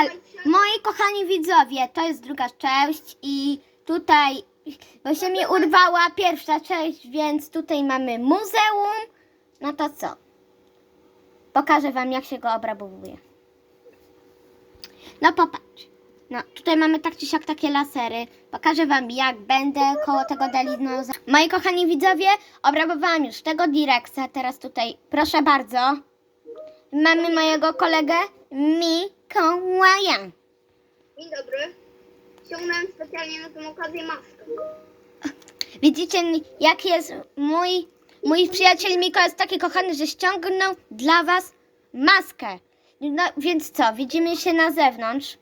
Hal, moi kochani widzowie, to jest druga część i tutaj, bo się mi urwała pierwsza część, więc tutaj mamy muzeum. No to co? Pokażę wam, jak się go obrabowuje. No popatrz. No, tutaj mamy tak czy siak takie lasery. Pokażę wam, jak będę koło tego delinoza. Moi kochani widzowie, obrabowałam już tego Direxa. Teraz tutaj, proszę bardzo, mamy mojego kolegę Mikołaja. Dzień dobry. Ściągnąłem specjalnie na tę okazję maskę. Widzicie, jak jest mój, mój przyjaciel Miko jest taki kochany, że ściągnął dla was maskę. No więc co, widzimy się na zewnątrz.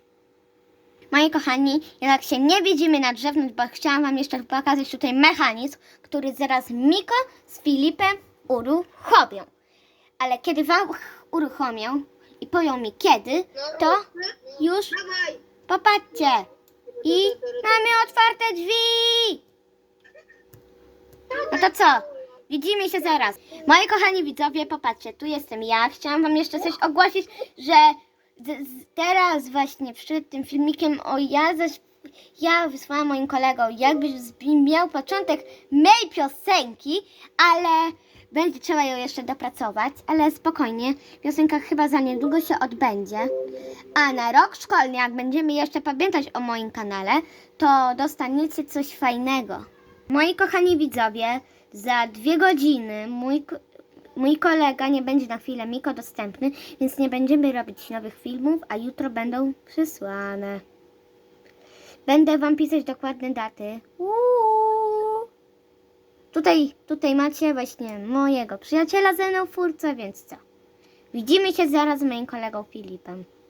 Moi kochani, jednak się nie widzimy na zewnątrz, bo chciałam wam jeszcze pokazać tutaj mechanizm, który zaraz Miko z Filipem uruchomią. Ale kiedy wam uruchomią i powią mi kiedy, to już Dawaj! popatrzcie. I mamy otwarte drzwi. No to co? Widzimy się zaraz. Moi kochani widzowie, popatrzcie, tu jestem ja. Chciałam wam jeszcze coś ogłosić, że teraz właśnie przed tym filmikiem o ja zaś ja wysłałam moim kolegom, jakby zbi- miał początek mej piosenki, ale będzie trzeba ją jeszcze dopracować, ale spokojnie, piosenka chyba za niedługo się odbędzie. A na rok szkolny, jak będziemy jeszcze pamiętać o moim kanale, to dostaniecie coś fajnego. Moi kochani widzowie, za dwie godziny mój, mój kolega nie będzie na chwilę Miko dostępny, więc nie będziemy robić nowych filmów, a jutro będą przysłane. Będę wam pisać dokładne daty. Uuu. Tutaj, tutaj macie właśnie mojego przyjaciela ze mną więc co? Widzimy się zaraz z moim kolegą Filipem.